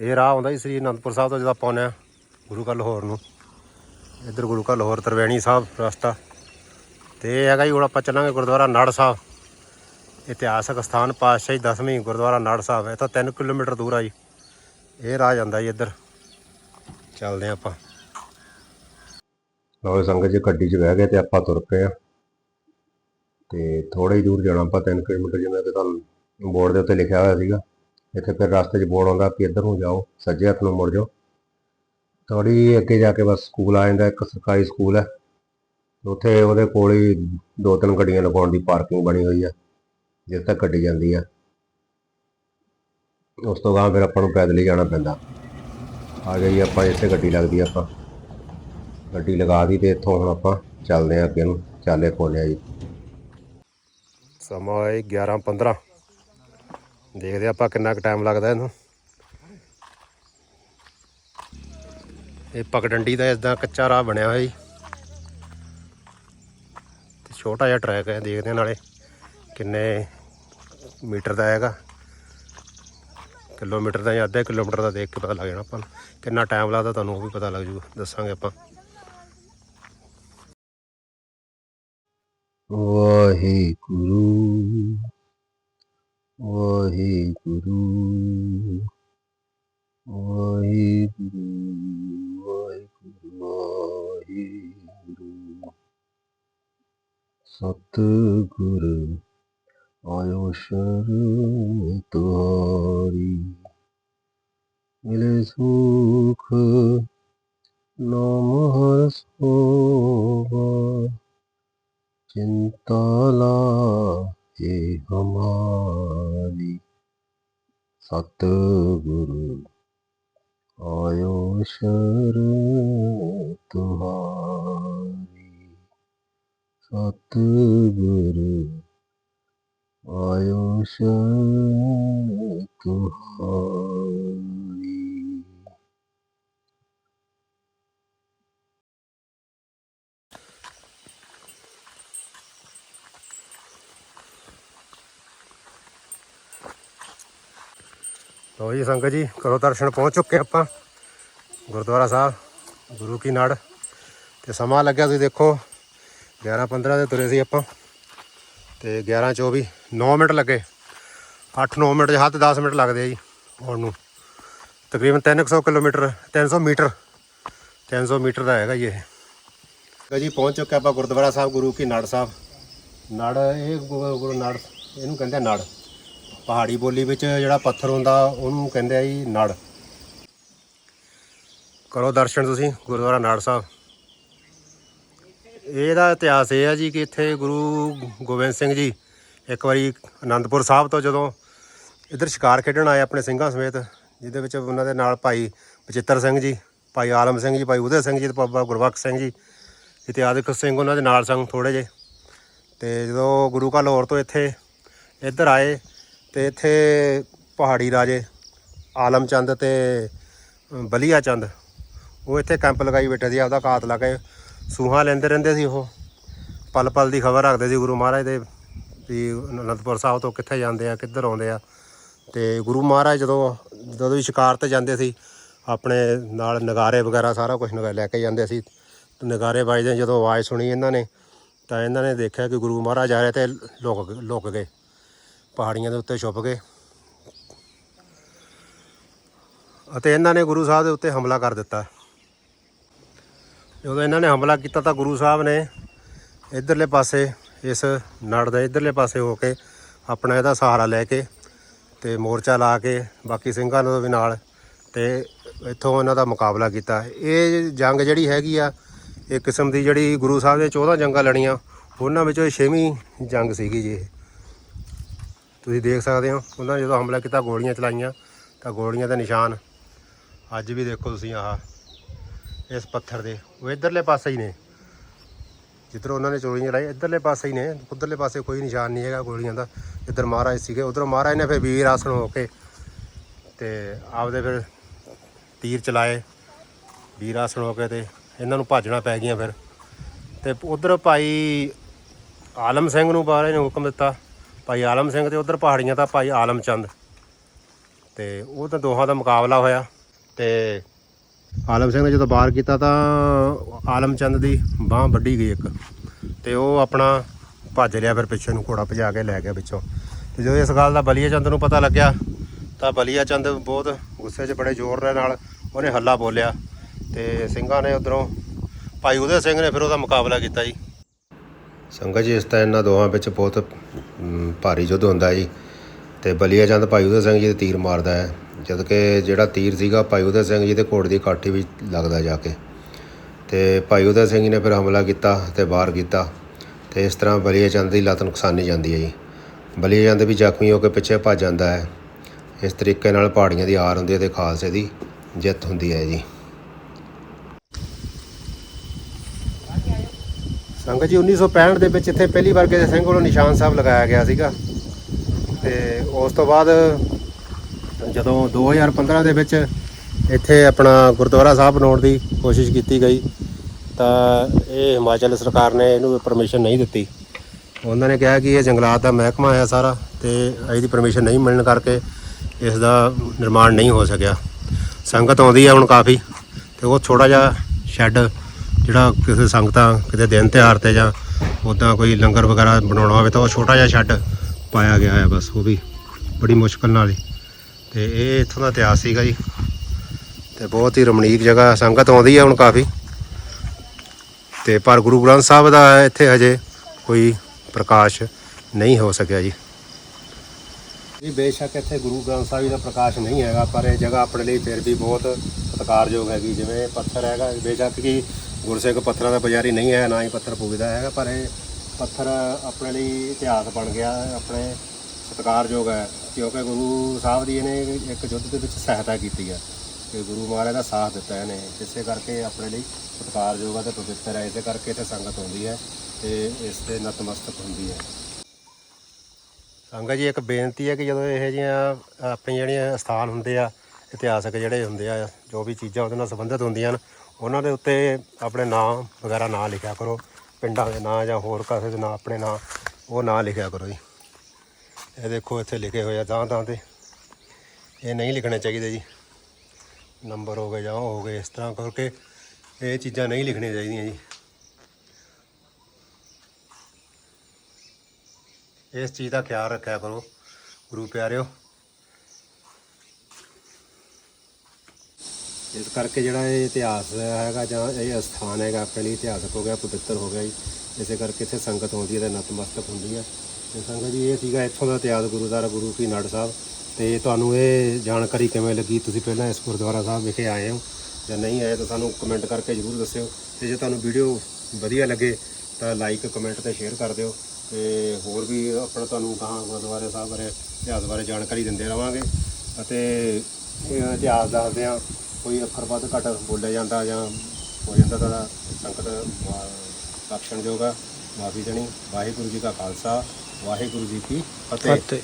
ਇਹ ਰਾਹ ਆਉਂਦਾ ਜੀ ਸ੍ਰੀ ਅਨੰਦਪੁਰ ਸਾਹਿਬ ਤੋਂ ਜਦੋਂ ਆਪਾਂ ਆਉਂਦੇ ਹਾਂ ਗੁਰੂ ਕਾ ਲਾਹੌਰ ਨੂੰ। ਇੱਧਰ ਗੁਰੂ ਕਾ ਲਾਹੌਰ ਤਰਵੈਣੀ ਸਾਹਿਬ ਰਸਤਾ। ਤੇ ਇਹ ਹੈਗਾ ਜੀ ਹੁਣ ਆਪਾਂ ਚੱਲਾਂਗੇ ਗੁਰਦੁਆਰਾ ਨੜ ਸਾਹਿਬ। ਇਤਿਹਾਸਕ ਸਥਾਨ ਪਾਤਸ਼ਾਹੀ ਦਸਵੀਂ ਗੁਰਦੁਆਰਾ ਨੜ ਸਾਹਿਬ। ਇਹ ਤਾਂ 3 ਕਿਲੋਮੀਟਰ ਦੂਰ ਆ ਜੀ। ਇਹ ਰਾਹ ਜਾਂਦਾ ਜੀ ਇੱਧਰ। ਚੱਲਦੇ ਹਾਂ ਆਪਾਂ। ਲਓ ਸੰਗਤ ਜੀ ਗੱਡੀ 'ਚ ਬਹਿ ਗਏ ਤੇ ਆਪਾਂ ਤੁਰ ਪਏ ਆ ਤੇ ਥੋੜਾ ਹੀ ਦੂਰ ਜਾਣਾ, ਆਪਾਂ 3 ਕਿਲੋਮੀਟਰ ਜਿਵੇਂ ਕਿ ਤੁਹਾਨੂੰ ਬੋਰਡ ਦੇ ਉੱਤੇ ਲਿਖਿਆ ਹੋਇਆ ਸੀਗਾ। ਇੱਥੇ ਫਿਰ ਰਸਤੇ 'ਚ ਬੋਰਡ ਆਉਂਦਾ ਕਿ ਇੱਧਰ ਨੂੰ ਜਾਓ, ਸੱਜੇ ਹੱਥ ਨੂੰ ਮੁੜ ਜਾਓ। ਥੋੜੀ ਅੱਗੇ ਜਾ ਕੇ ਬਸ ਸਕੂਲ ਆ ਜਾਂਦਾ, ਇੱਕ ਸਰਕਾਰੀ ਸਕੂਲ ਹੈ। ਉੱਥੇ ਉਹਦੇ ਕੋਲ ਹੀ ਦੋ ਤਿੰਨ ਗੱਡੀਆਂ ਲਗਾਉਣ ਦੀ ਪਾਰਕਿੰਗ ਬਣੀ ਹੋਈ ਹੈ, ਜਿੱਥੇ ਤੱਕ ਗੱਡੀ ਜਾਂਦੀ ਹੈ। ਉਸ ਤੋਂ ਬਾਅਦ ਫਿਰ ਆਪਾਂ ਨੂੰ ਪੈਦਲ ਹੀ ਜਾਣਾ ਪੈਂਦਾ। ਆ ਗਈ ਆਪਾਂ, ਇੱਥੇ ਗੱਡੀ ਲੱਗਦੀ ਆਪਾਂ। ਗੱਡੀ ਲਗਾ ਦੀ ਤੇ ਇੱਥੋਂ ਹੁਣ ਆਪਾਂ ਚੱਲਦੇ ਆ ਅੱਗੇ ਨੂੰ, ਚਾਲੇ ਪੋਲਿਆ ਜੀ। ਸਮਾਂ ਹੈ 11:15 ਦੇਖਦੇ ਆਪਾਂ ਕਿੰਨਾ ਕੁ ਟਾਈਮ ਲੱਗਦਾ ਇਹਨੂੰ। ਇਹ ਪਗਡੰਡੀ ਦਾ ਇਸਦਾ ਕੱਚਾ ਰਾਹ ਬਣਿਆ ਹੋਇਆ ਜੀ। ਤੇ ਛੋਟਾ ਜਿਹਾ ਟਰੈਕ ਹੈ, ਦੇਖਦੇ ਹਾਂ ਨਾਲੇ ਕਿੰਨੇ ਮੀਟਰ ਦਾ ਹੈਗਾ। ਕਿਲੋਮੀਟਰ ਦਾ ਜਾਂ ਅੱਧੇ ਕਿਲੋਮੀਟਰ ਦਾ ਦੇਖ ਕੇ ਪਤਾ ਲੱਗ ਜਾਣਾ ਆਪਾਂ ਕਿੰਨਾ ਟਾਈਮ ਲੱਗਦਾ ਤੁਹਾਨੂੰ ਉਹ ਵੀ ਪਤਾ ਲੱਗ ਜੂਗਾ ਦੱਸਾਂਗੇ ਆਪਾਂ। ਵਾਹਿਗੁਰੂ। ਵਾਹਿਗੁਰੂ ਵਾਹਿਗੁਰੂ ਵਾਹਿਗੁਰੂ ਵਾਹਿਗੁਰੂ ਸਤਿਗੁਰ ਆਇਓ ਸ਼ਰਨ ਤੁਹਾਰੀ ਮਿਲੇ ਸੁਖ ਨਾਮ ਹਰ ਸੋਵਾ चिंता लाए हमारी सतगुरु आयो शरण तुम्हारी सतगुरु आयो शरण तुम्हारी ਲੋ ਜੀ ਸੰਗਤ ਜੀ, ਕਰੋ ਦਰਸ਼ਨ, ਪਹੁੰਚ ਚੁੱਕੇ ਆਪਾਂ। ਗੁਰਦੁਆਰਾ ਸਾਹਿਬ, ਗੁਰੂ ਕੀ ਨੜ। ਤੇ ਸਮਾਂ ਲੱਗਿਆ ਤੁਸੀਂ ਦੇਖੋ 11:15 ਦੇ ਤੁਰੇ ਸੀ ਆਪਾਂ। ਤੇ 11:24 9 ਮਿੰਟ ਲੱਗੇ। 8-9 ਮਿੰਟ ਜਾਂ ਹੱਥ 10 ਮਿੰਟ ਲੱਗਦੇ ਆ ਜੀ ਆਉਣ ਨੂੰ। ਤਕਰੀਬਨ 300 ਕਿਲੋਮੀਟਰ 300 ਮੀਟਰ 300 ਮੀਟਰ ਦਾ ਹੈਗਾ ਜੀ ਇਹ। ਜੀ, ਪਹੁੰਚ ਚੁੱਕੇ ਆਪਾਂ ਗੁਰਦੁਆਰਾ ਸਾਹਿਬ, ਗੁਰੂ ਕੀ ਨੜ ਸਾਹਿਬ। ਨੜ, ਇਹ ਗੁਰੂ ਨੜ, ਇਹਨੂੰ ਕਹਿੰਦੇ ਆ ਨੜ। ਪਹਾੜੀ ਬੋਲੀ ਵਿੱਚ ਜਿਹੜਾ ਪੱਥਰ ਹੁੰਦਾ, ਉਹਨੂੰ ਕਹਿੰਦੇ ਆ ਜੀ ਨੜ। ਕਰੋ ਦਰਸ਼ਨ ਤੁਸੀਂ, ਗੁਰਦੁਆਰਾ ਨੜ ਸਾਹਿਬ। ਇਹਦਾ ਇਤਿਹਾਸ ਇਹ ਹੈ ਜੀ ਕਿ ਇੱਥੇ ਗੁਰੂ ਗੋਬਿੰਦ ਸਿੰਘ ਜੀ ਇੱਕ ਵਾਰੀ ਆਨੰਦਪੁਰ ਸਾਹਿਬ ਤੋਂ ਜਦੋਂ ਇੱਧਰ ਸ਼ਿਕਾਰ ਖੇਡਣ ਆਏ ਆਪਣੇ ਸਿੰਘਾਂ ਸਮੇਤ, ਜਿਹਦੇ ਵਿੱਚ ਉਹਨਾਂ ਦੇ ਨਾਲ ਭਾਈ ਬਚਿੱਤਰ ਸਿੰਘ ਜੀ, ਭਾਈ ਆਲਮ ਸਿੰਘ ਜੀ, ਭਾਈ ਉਦੈ ਸਿੰਘ ਜੀ ਤੇ ਬਾਬਾ ਗੁਰਬਖਸ਼ ਸਿੰਘ ਜੀ। ਇਤਿਹਾਸਕ ਸਿੰਘ ਉਹਨਾਂ ਦੇ ਨਾਲ ਸੰਗ ਥੋੜੇ ਜੇ ਤੇ ਜਦੋਂ ਗੁਰੂ ਕਾ ਲਾਹੌਰ ਤੋਂ ਇੱਥੇ ਇੱਧਰ ਆਏ ਤੇ ਇੱਥੇ ਪਹਾੜੀ ਰਾਜੇ ਆਲਮ ਚੰਦ ਤੇ ਬਲੀਆ ਚੰਦ, ਉਹ ਇੱਥੇ ਕੈਂਪ ਲਗਾਈ ਬੈਠੇ ਸੀ, ਆਪਦਾ ਕਾਤਲਾ ਕੇ ਸੂਹਾਂ ਲੈਂਦੇ ਰਹਿੰਦੇ ਸੀ ਉਹ। ਪਲ ਪਲ ਦੀ ਖਬਰ ਰੱਖਦੇ ਸੀ ਗੁਰੂ ਮਹਾਰਾਜ ਦੇ ਵੀ ਅਨੰਦਪੁਰ ਸਾਹਿਬ ਤੋਂ ਕਿੱਥੇ ਜਾਂਦੇ ਆ, ਕਿੱਧਰ ਆਉਂਦੇ ਆ। ਤੇ ਗੁਰੂ ਮਹਾਰਾਜ ਜਦੋਂ ਜਦੋਂ ਵੀ ਸ਼ਿਕਾਰ ਤੇ ਜਾਂਦੇ ਸੀ, ਆਪਣੇ ਨਾਲ ਨਗਾਰੇ ਵਗੈਰਾ ਸਾਰਾ ਕੁਝ ਲੈ ਕੇ ਜਾਂਦੇ ਸੀ। ਤੇ ਨਗਾਰੇ ਵੱਜਦੇ ਜਦੋਂ ਆਵਾਜ਼ ਸੁਣੀ ਇਹਨਾਂ ਨੇ, ਤਾਂ ਇਹਨਾਂ ਨੇ ਦੇਖਿਆ ਕਿ ਗੁਰੂ ਮਹਾਰਾਜ ਆ ਰਹੇ ਤੇ ਲੁਕ ਲੁਕ ਗਏ। ਪਹਾੜੀਆਂ ਦੇ ਉੱਤੇ ਛੁਪ ਗਏ। ਅਤੇ ਇਹਨਾਂ ਨੇ ਗੁਰੂ ਸਾਹਿਬ ਦੇ ਉੱਤੇ ਹਮਲਾ ਕਰ ਦਿੱਤਾ। ਜਦੋਂ ਇਹਨਾਂ ਨੇ ਹਮਲਾ ਕੀਤਾ ਤਾਂ ਗੁਰੂ ਸਾਹਿਬ ਨੇ ਇਧਰਲੇ ਪਾਸੇ ਇਸ ਨੜ ਦੇ ਇਧਰਲੇ ਪਾਸੇ ਹੋ ਕੇ ਆਪਣਾ ਇਹਦਾ ਸਹਾਰਾ ਲੈ ਕੇ ਤੇ ਮੋਰਚਾ ਲਾ ਕੇ ਬਾਕੀ ਸਿੰਘਾਂ ਨੂੰ ਵੀ ਨਾਲ ਤੇ ਇੱਥੋਂ ਇਹਨਾਂ ਦਾ ਮੁਕਾਬਲਾ ਕੀਤਾ। ਇਹ ਜੰਗ ਜਿਹੜੀ ਹੈਗੀ ਆ, ਇਹ ਕਿਸਮ ਦੀ ਜਿਹੜੀ ਗੁਰੂ ਸਾਹਿਬ ਦੇ 14 ਜੰਗਾਂ ਲੜੀਆਂ, ਉਹਨਾਂ ਵਿੱਚੋਂ ਇਹ 6ਵੀਂ ਜੰਗ ਸੀਗੀ ਜੀ ਇਹ। ਤੁਸੀਂ ਦੇਖ ਸਕਦੇ ਹੋ, ਉਹਨਾਂ ਨੇ ਜਦੋਂ ਹਮਲਾ ਕੀਤਾ, ਗੋਲੀਆਂ ਚਲਾਈਆਂ, ਤਾਂ ਗੋਲੀਆਂ ਦੇ ਨਿਸ਼ਾਨ ਅੱਜ ਵੀ ਦੇਖੋ ਤੁਸੀਂ ਆਹ, ਇਸ ਪੱਥਰ ਦੇ, ਉਹ ਇਧਰਲੇ ਪਾਸੇ ਹੀ ਨੇ। ਜਿੱਧਰ ਉਹਨਾਂ ਨੇ ਚੋਰੀਆਂ ਚਲਾਈ ਇਧਰਲੇ ਪਾਸੇ ਹੀ ਨੇ, ਉਧਰਲੇ ਪਾਸੇ ਕੋਈ ਨਿਸ਼ਾਨ ਨਹੀਂ ਹੈਗਾ ਗੋਲੀਆਂ ਦਾ। ਜਿੱਧਰ ਮਹਾਰਾਜ ਸੀਗੇ, ਉਧਰ ਮਹਾਰਾਜ ਨੇ ਫਿਰ ਵੀਰ ਆਸਣ ਹੋ ਕੇ ਤੇ ਆਪਦੇ ਫਿਰ ਤੀਰ ਚਲਾਏ। ਵੀਰ ਆਸਣ ਹੋ ਕੇ ਤੇ ਇਹਨਾਂ ਨੂੰ ਭਾਜਣਾ ਪੈ ਗਈਆਂ ਫਿਰ। ਤੇ ਉਧਰ ਭਾਈ ਆਲਮ ਸਿੰਘ ਨੂੰ ਮਹਾਰਾਜ ਨੇ ਹੁਕਮ ਦਿੱਤਾ। ਭਾਈ ਆਲਮ ਸਿੰਘ ਤੇ ਉਧਰ ਪਹਾੜੀਆਂ ਦਾ ਭਾਈ ਆਲਮ ਚੰਦ। ਤੇ ਉਹ ਤਾਂ ਦੋਹਾਂ ਦਾ ਮੁਕਾਬਲਾ ਹੋਇਆ। ਤੇ ਆਲਮ ਸਿੰਘ ਨੇ ਜਦੋਂ ਬਾਹਰ ਕੀਤਾ ਤਾਂ ਆਲਮ ਚੰਦ ਦੀ ਬਾਹ ਵੱਢੀ ਗਈ ਇੱਕ। ਤੇ ਉਹ ਆਪਣਾ ਭੱਜ ਲਿਆ ਫਿਰ ਪਿੱਛੇ ਨੂੰ ਘੋੜਾ ਭਜਾ ਕੇ ਲੈ ਗਿਆ ਪਿੱਛੋਂ ਤੇ ਜਦੋਂ ਇਸ ਗੱਲ ਦਾ ਬਲੀਆ ਚੰਦ ਨੂੰ ਪਤਾ ਲੱਗਿਆ, ਤਾਂ ਬਲੀਆ ਚੰਦ ਬਹੁਤ ਗੁੱਸੇ 'ਚ ਬੜੇ ਜ਼ੋਰ ਦੇ ਨਾਲ ਉਹਨੇ ਹੱਲਾ ਬੋਲਿਆ। ਤੇ ਸਿੰਘਾਂ ਨੇ ਉਧਰੋਂ ਭਾਈ ਉਹਦੇ ਸਿੰਘ ਨੇ ਫਿਰ ਉਹਦਾ ਮੁਕਾਬਲਾ ਕੀਤਾ ਜੀ। ਸੰਗਤ ਜੀ, ਇਸ ਤਰ੍ਹਾਂ ਇਹਨਾਂ ਦੋਹਾਂ ਵਿੱਚ ਬਹੁਤ ਭਾਰੀ ਯੁੱਧ ਹੁੰਦਾ ਜੀ। ਤੇ ਬਲੀਆ ਚੰਦ ਭਾਈ ਉਦੈ ਸਿੰਘ ਜੀ ਦੇ ਤੀਰ ਮਾਰਦਾ ਹੈ। ਜਦ ਕਿ ਜਿਹੜਾ ਤੀਰ ਸੀਗਾ, ਭਾਈ ਉਦੈ ਸਿੰਘ ਜੀ ਦੇ ਘੋੜ ਦੀ ਕਾਠੀ ਵਿੱਚ ਲੱਗਦਾ ਜਾ ਕੇ। ਤੇ ਭਾਈ ਉਦੈ ਸਿੰਘ ਜੀ ਨੇ ਫਿਰ ਹਮਲਾ ਕੀਤਾ ਤੇ ਬਾਹਰ ਕੀਤਾ। ਤੇ ਇਸ ਤਰ੍ਹਾਂ ਬਲੀਆ ਚੰਦ ਦੀ ਲੱਤ ਨੁਕਸਾਨੀ ਜਾਂਦੀ ਹੈ ਜੀ। ਬਲੀਆ ਚੰਦ ਵੀ ਜ਼ਖਮੀ ਹੋ ਕੇ ਪਿੱਛੇ ਭੱਜ ਜਾਂਦਾ ਹੈ। ਇਸ ਤਰੀਕੇ ਨਾਲ ਪਹਾੜੀਆਂ ਦੀ ਹਾਰ ਹੁੰਦੀ ਹੈ ਤੇ ਖਾਲਸੇ ਦੀ ਜਿੱਤ ਹੁੰਦੀ ਹੈ ਜੀ। ਸੰਗਤ ਜੀ 1965 ਦੇ ਵਿੱਚ ਇੱਥੇ ਪਹਿਲੀ ਵਾਰ ਕਿਸੇ ਸਿੰਘ ਵੱਲੋਂ ਨਿਸ਼ਾਨ ਸਾਹਿਬ ਲਗਾਇਆ ਗਿਆ ਸੀਗਾ। ਤੇ ਉਸ ਤੋਂ ਬਾਅਦ ਜਦੋਂ 2015 ਦੇ ਵਿੱਚ ਇੱਥੇ ਆਪਣਾ ਗੁਰਦੁਆਰਾ ਸਾਹਿਬ ਬਣਾਉਣ ਦੀ ਕੋਸ਼ਿਸ਼ ਕੀਤੀ ਗਈ, ਤਾਂ ਇਹ ਹਿਮਾਚਲ ਸਰਕਾਰ ਨੇ ਇਹਨੂੰ ਪਰਮਿਸ਼ਨ ਨਹੀਂ ਦਿੱਤੀ। ਉਹਨਾਂ ਨੇ ਕਿਹਾ ਕਿ ਇਹ ਜੰਗਲਾਤ ਦਾ ਮਹਿਕਮਾ ਹੈ ਸਾਰਾ ਤੇ ਇਹਦੀ ਪਰਮਿਸ਼ਨ ਨਹੀਂ ਮਿਲਣ ਕਰਕੇ ਇਸ ਦਾ ਨਿਰਮਾਣ ਨਹੀਂ ਹੋ ਸਕਿਆ। ਸੰਗਤ ਆਉਂਦੀ ਹੈ ਹੁਣ ਕਾਫੀ ਤੇ ਉਹ ਛੋਟਾ ਜਿਹਾ ਸ਼ੈੱਡ ਜਿਹੜਾ ਕਿਸੇ ਸੰਗਤਾਂ ਕਿਤੇ ਦਿਨ ਤਿਉਹਾਰ ਤੇ ਜਾਂ ਉਦਾਂ ਕੋਈ ਲੰਗਰ ਵਗੈਰਾ ਬਣਾਉਣਾ ਹੋਵੇ ਤਾਂ ਉਹ ਛੋਟਾ ਜਿਹਾ ਸ਼ੈੱਡ ਪਾਇਆ ਗਿਆ ਹੈ ਬਸ, ਉਹ ਵੀ ਬੜੀ ਮੁਸ਼ਕਲ ਨਾਲ ਹੀ। ਤੇ ਇਹ ਇੱਥੋਂ ਦਾ ਇਤਿਹਾਸ ਸੀਗਾ ਜੀ। ਤੇ ਬਹੁਤ ਹੀ ਰਮਣੀਕ ਜਗ੍ਹਾ, ਸੰਗਤ ਆਉਂਦੀ ਹੈ ਹੁਣ ਕਾਫੀ। ਤੇ ਪਰ ਗੁਰੂ ਗ੍ਰੰਥ ਸਾਹਿਬ ਦਾ ਇੱਥੇ ਹਜੇ ਕੋਈ ਪ੍ਰਕਾਸ਼ ਨਹੀਂ ਹੋ ਸਕਿਆ ਜੀ। ਇਹ ਬੇਸ਼ੱਕ ਇੱਥੇ ਗੁਰੂ ਗ੍ਰੰਥ ਸਾਹਿਬ ਜੀ ਦਾ ਪ੍ਰਕਾਸ਼ ਨਹੀਂ ਹੈਗਾ, ਪਰ ਇਹ ਜਗ੍ਹਾ ਆਪਣੇ ਲਈ ਫਿਰ ਵੀ ਬਹੁਤ ਸਤਿਕਾਰਯੋਗ ਹੈਗੀ। ਜਿਵੇਂ ਪੱਥਰ ਹੈਗਾ, ਬੇਸ਼ੱਕ ਕਿ ਗੁਰਸਿੱਖ ਪੱਥਰਾਂ ਦਾ ਬਜ਼ਾਰੀ ਨਹੀਂ ਹੈ, ਨਾ ਹੀ ਪੱਥਰ ਪੂਜਦਾ ਹੈਗਾ, ਪਰ ਇਹ ਪੱਥਰ ਆਪਣੇ ਲਈ ਇਤਿਹਾਸ ਬਣ ਗਿਆ, ਆਪਣੇ ਸਤਿਕਾਰਯੋਗ ਹੈ, ਕਿਉਂਕਿ ਗੁਰੂ ਸਾਹਿਬ ਦੀ ਇਹਨੇ ਇੱਕ ਯੁੱਧ ਦੇ ਵਿੱਚ ਸਹਾਇਤਾ ਕੀਤੀ ਹੈ ਕਿ ਗੁਰੂ ਮਹਾਰਾਜ ਦਾ ਸਾਥ ਦਿੱਤਾ ਇਹਨੇ ਇਸੇ ਕਰਕੇ ਆਪਣੇ ਲਈ ਸਤਿਕਾਰਯੋਗ ਹੈ ਤੇ ਪਵਿੱਤਰ ਹੈ, ਇਸੇ ਕਰਕੇ ਇੱਥੇ ਸੰਗਤ ਹੁੰਦੀ ਹੈ, ਤੇ ਇਸ ਤੇ ਨਤਮਸਤਕ ਹੁੰਦੀ ਹੈ। ਸੰਗਤ ਜੀ, ਇੱਕ ਬੇਨਤੀ ਹੈ ਕਿ ਜਦੋਂ ਇਹੋ ਜਿਹੀਆਂ ਆਪਣੀ ਜਿਹੜੀਆਂ ਸਥਾਨ ਹੁੰਦੇ ਆ, ਇਤਿਹਾਸਕ ਜਿਹੜੇ ਹੁੰਦੇ ਆ, ਜੋ ਵੀ ਚੀਜ਼ਾਂ ਉਹਦੇ ਨਾਲ ਸੰਬੰਧਿਤ ਹੁੰਦੀਆਂ ਹਨ ਉਹਨਾਂ ਦੇ ਉੱਤੇ ਆਪਣੇ ਨਾਮ ਵਗੈਰਾ ਨਾ ਲਿਖਿਆ ਕਰੋ, ਪਿੰਡਾਂ ਦੇ ਨਾਂ ਜਾਂ ਹੋਰ ਕਿਸੇ ਦੇ ਨਾਂ, ਆਪਣੇ ਨਾਂ, ਉਹ ਨਾ ਲਿਖਿਆ ਕਰੋ ਜੀ। ਇਹ ਦੇਖੋ ਇੱਥੇ ਲਿਖੇ ਹੋਏ ਆ ਤਾਂ ਤਾਂ ਤੇ। ਇਹ ਨਹੀਂ ਲਿਖਣੇ ਚਾਹੀਦੇ ਜੀ। ਨੰਬਰ ਹੋ ਗਏ ਜਾਂ ਉਹ ਹੋ ਗਏ, ਇਸ ਤਰ੍ਹਾਂ ਕਰਕੇ ਇਹ ਚੀਜ਼ਾਂ ਨਹੀਂ ਲਿਖਣੀਆਂ ਚਾਹੀਦੀਆਂ ਜੀ। ਇਸ ਚੀਜ਼ ਦਾ ਖਿਆਲ ਰੱਖਿਆ ਕਰੋ, ਗੁਰੂ ਪਿਆਰਿਓ। ਇਸ ਕਰਕੇ ਜਿਹੜਾ ਇਹ ਇਤਿਹਾਸ ਹੈਗਾ ਜਾਂ ਇਹ ਸਥਾਨ ਹੈਗਾ ਆਪਣੇ ਲਈ ਇਤਿਹਾਸਕ ਹੋ ਗਿਆ, ਪਵਿੱਤਰ ਹੋ ਗਿਆ ਜੀ। ਇਸੇ ਕਰਕੇ ਇੱਥੇ ਸੰਗਤ ਆਉਂਦੀ ਹੈ ਤੇ ਨਤਮਸਤਕ ਹੁੰਦੀ ਹੈ। ਤੇ ਸੰਗਤ ਜੀ, ਇਹ ਸੀਗਾ ਇੱਥੋਂ ਦਾ ਇਤਿਹਾਸ ਗੁਰਦੁਆਰਾ ਗੁਰੂ ਕੀ ਨੜ ਸਾਹਿਬ। ਤੇ ਤੁਹਾਨੂੰ ਇਹ ਜਾਣਕਾਰੀ ਕਿਵੇਂ ਲੱਗੀ? ਤੁਸੀਂ ਪਹਿਲਾਂ ਇਸ ਗੁਰਦੁਆਰਾ ਸਾਹਿਬ ਵਿਖੇ ਆਏ ਹੋ ਜਾਂ ਨਹੀਂ ਆਏ, ਤਾਂ ਸਾਨੂੰ ਕਮੈਂਟ ਕਰਕੇ ਜਰੂਰ ਦੱਸਿਓ। ਤੇ ਜੇ ਤੁਹਾਨੂੰ ਵੀਡੀਓ ਵਧੀਆ ਲੱਗੇ, ਤਾਂ ਲਾਈਕ ਕਮੈਂਟ ਤੇ ਸ਼ੇਅਰ ਕਰ ਦਿਓ। ਤੇ ਹੋਰ ਵੀ ਆਪਣਾ ਤੁਹਾਨੂੰ ਕਹਾਂ ਗੁਰਦੁਆਰੇ ਸਾਹਿਬ ਬਾਰੇ, ਇਤਿਹਾਸ ਬਾਰੇ ਜਾਣਕਾਰੀ ਦਿੰਦੇ ਰਵਾਂਗੇ। ਅਤੇ ਇਤਿਹਾਸ ਦੱਸਦੇ ਆ ਕੋਈ ਅੱਖਰ ਵੱਧ ਘੱਟ ਬੋਲਿਆ ਜਾਂਦਾ ਜਾਂ ਹੋ ਜਾਂਦਾ ਤਾਂ ਸੰਗਤ ਲਕਸ਼ਣਯੋਗ ਆ, ਮਾਫੀ ਦੇਣੀ। ਵਾਹਿਗੁਰੂ ਜੀ ਕਾ ਖਾਲਸਾ, ਵਾਹਿਗੁਰੂ ਜੀ ਕੀ ਫਤਿਹ।